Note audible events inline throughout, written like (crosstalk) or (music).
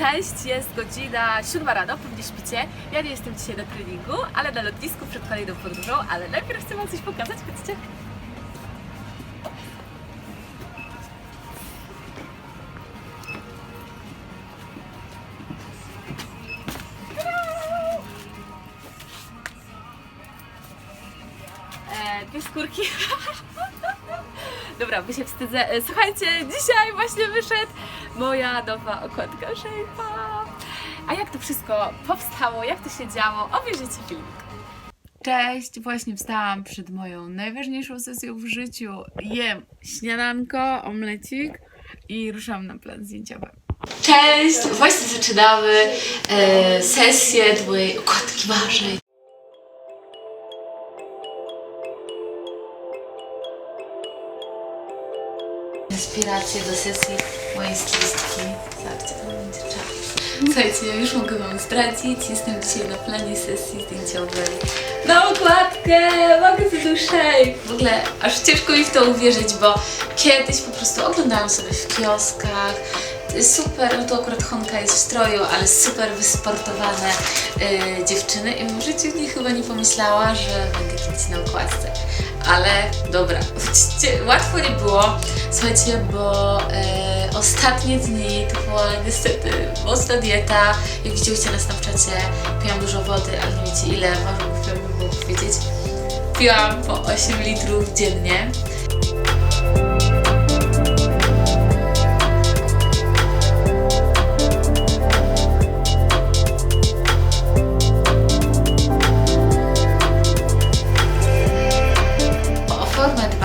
Cześć, jest godzina 7 rano, pewnie śpicie. Ja nie jestem dzisiaj na treningu, ale na lotnisku przed kolejną podróżą, ale najpierw chcę Wam coś pokazać, chodźcie. E, dwie skórki. (laughs) Dobra, bo się wstydzę. E, Słuchajcie, dzisiaj właśnie wyszedł moja nowa okładka Shape'a. A jak to wszystko powstało, jak to się działo, obejrzyjcie filmik. Cześć, właśnie wstałam przed moją najważniejszą sesją w życiu. Jem śniadanko, omlecik i ruszam na plan zdjęciowy. Cześć, właśnie zaczynamy e, sesję mojej okładki marzeń. Inspiracje do sesji mojej stylistki. Będzie czas. Słuchajcie, ja już mogę Wam zdradzić. Jestem dzisiaj na planie sesji zdjęciowej. Na okładkę! Mogę to shape! W ogóle aż ciężko mi w to uwierzyć, bo kiedyś po prostu oglądałam sobie w kioskach. Super, no to akurat Honka jest w stroju, ale super wysportowane y, dziewczyny i w życiu nie, chyba nie pomyślała, że będę kiedyś na okładce. Ale dobra, (laughs) łatwo nie było, słuchajcie, bo e, ostatnie dni to była niestety mocna dieta. Jak widzieliście na Snapchacie, piłam dużo wody, ale nie wiecie ile, może bym powiedzieć. Piłam po 8 litrów dziennie.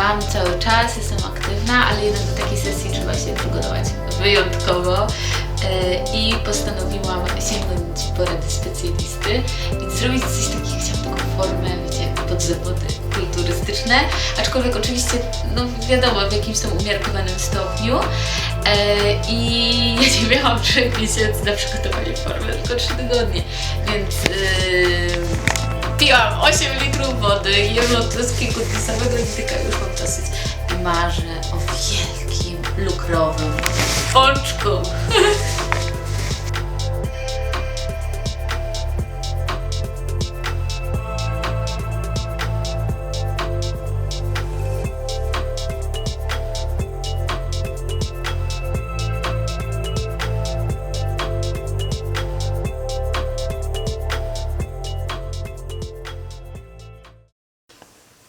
Dbam cały czas, jestem aktywna, ale jednak do takiej sesji trzeba się przygotować wyjątkowo. E, I postanowiłam sięgnąć po rady specjalisty i zrobić coś takiego, chciałam taką formę, wiecie, pod zawody kulturystyczne, aczkolwiek oczywiście, no wiadomo, w jakimś tam umiarkowanym stopniu. E, I (laughs) ja nie miałam 3 miesięcy na przygotowanie formy, tylko 3 tygodnie, więc yy, piłam 8 litrów wody, od z kilku dni samego indyka, już mam dosyć. Marzę o wielkim, lukrowym pączku. (laughs)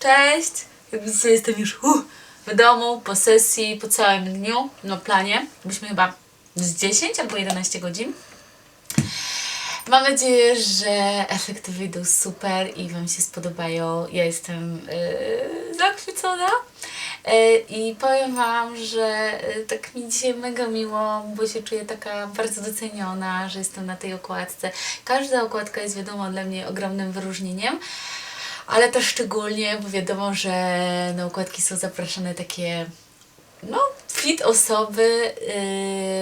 Cześć! Jakby dzisiaj jestem już uh, w domu, po sesji, po całym dniu, no planie. Byliśmy chyba z 10 albo 11 godzin. Mam nadzieję, że efekty wyjdą super i Wam się spodobają. Ja jestem yy, zachwycona. Yy, I powiem Wam, że yy, tak mi dzisiaj mega miło, bo się czuję taka bardzo doceniona, że jestem na tej okładce. Każda okładka jest wiadomo dla mnie ogromnym wyróżnieniem. Ale też szczególnie, bo wiadomo, że na układki są zapraszane takie no, fit osoby,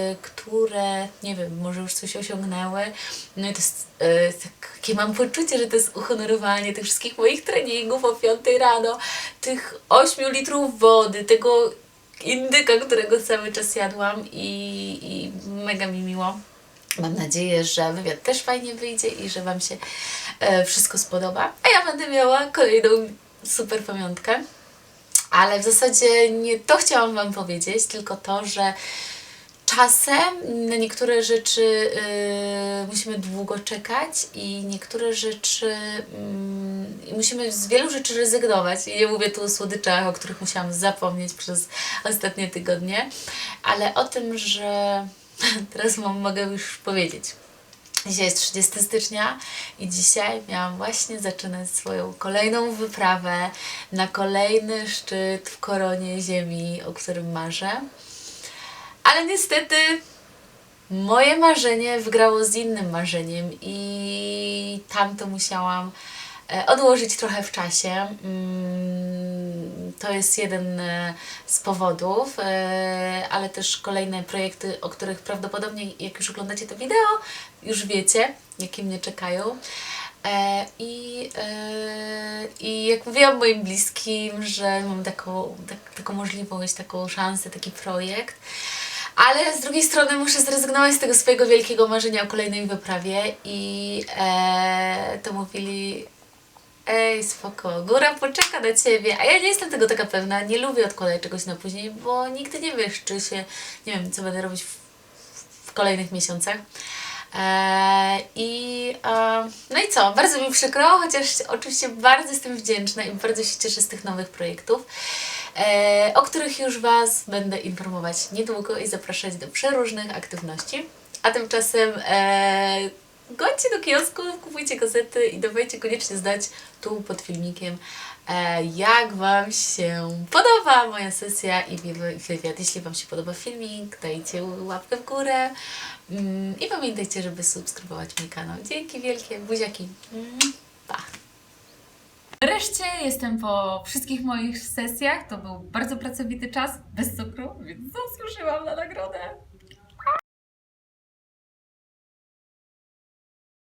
yy, które, nie wiem, może już coś osiągnęły. No i to jest yy, takie, mam poczucie, że to jest uhonorowanie tych wszystkich moich treningów o 5 rano, tych 8 litrów wody, tego indyka, którego cały czas jadłam i, i mega mi miło. Mam nadzieję, że wywiad też fajnie wyjdzie i że Wam się e, wszystko spodoba. A ja będę miała kolejną super pamiątkę. Ale w zasadzie nie to chciałam Wam powiedzieć, tylko to, że czasem na niektóre rzeczy y, musimy długo czekać i niektóre rzeczy mm, musimy z wielu rzeczy rezygnować. I nie mówię tu o słodyczach, o których musiałam zapomnieć przez ostatnie tygodnie, ale o tym, że (laughs) teraz mam, mogę już powiedzieć. Dzisiaj jest 30 stycznia i dzisiaj miałam właśnie zaczynać swoją kolejną wyprawę na kolejny szczyt w koronie ziemi, o którym marzę. Ale niestety moje marzenie wygrało z innym marzeniem i tamto musiałam e, odłożyć trochę w czasie. To jest jeden e, z powodów, e, ale też kolejne projekty, o których prawdopodobnie jak już oglądacie to wideo, już wiecie, jakie mnie czekają. E, I, I jak mówiłam moim bliskim, że mam taką, tak, taką możliwość, taką szansę, taki projekt, Ale z drugiej strony muszę zrezygnować z tego swojego wielkiego marzenia o kolejnej wyprawie i e, to mówili ej spoko, góra poczeka na Ciebie, a ja nie jestem tego taka pewna, nie lubię odkładać czegoś na później, bo nigdy nie wiesz, czy się, nie wiem, co będę robić w, w kolejnych miesiącach. E, I no i co, bardzo mi przykro, chociaż oczywiście bardzo jestem wdzięczna i bardzo się cieszę z tych nowych projektów, e, o których już Was będę informować niedługo i zapraszać do przeróżnych aktywności. A tymczasem e, gońcie do kiosku, kupujcie gazety i dawajcie koniecznie znać tu pod filmikiem, e, jak Wam się podoba moja sesja i wi- wywiad. Jeśli Wam się podoba filmik, dajcie łapkę w górę mm, i pamiętajcie, żeby subskrybować mój kanał. Dzięki wielkie, buziaki. Mm, Pa! Wreszcie jestem po wszystkich moich sesjach. To był bardzo pracowity czas, bez cukru, więc zasłużyłam na nagrodę.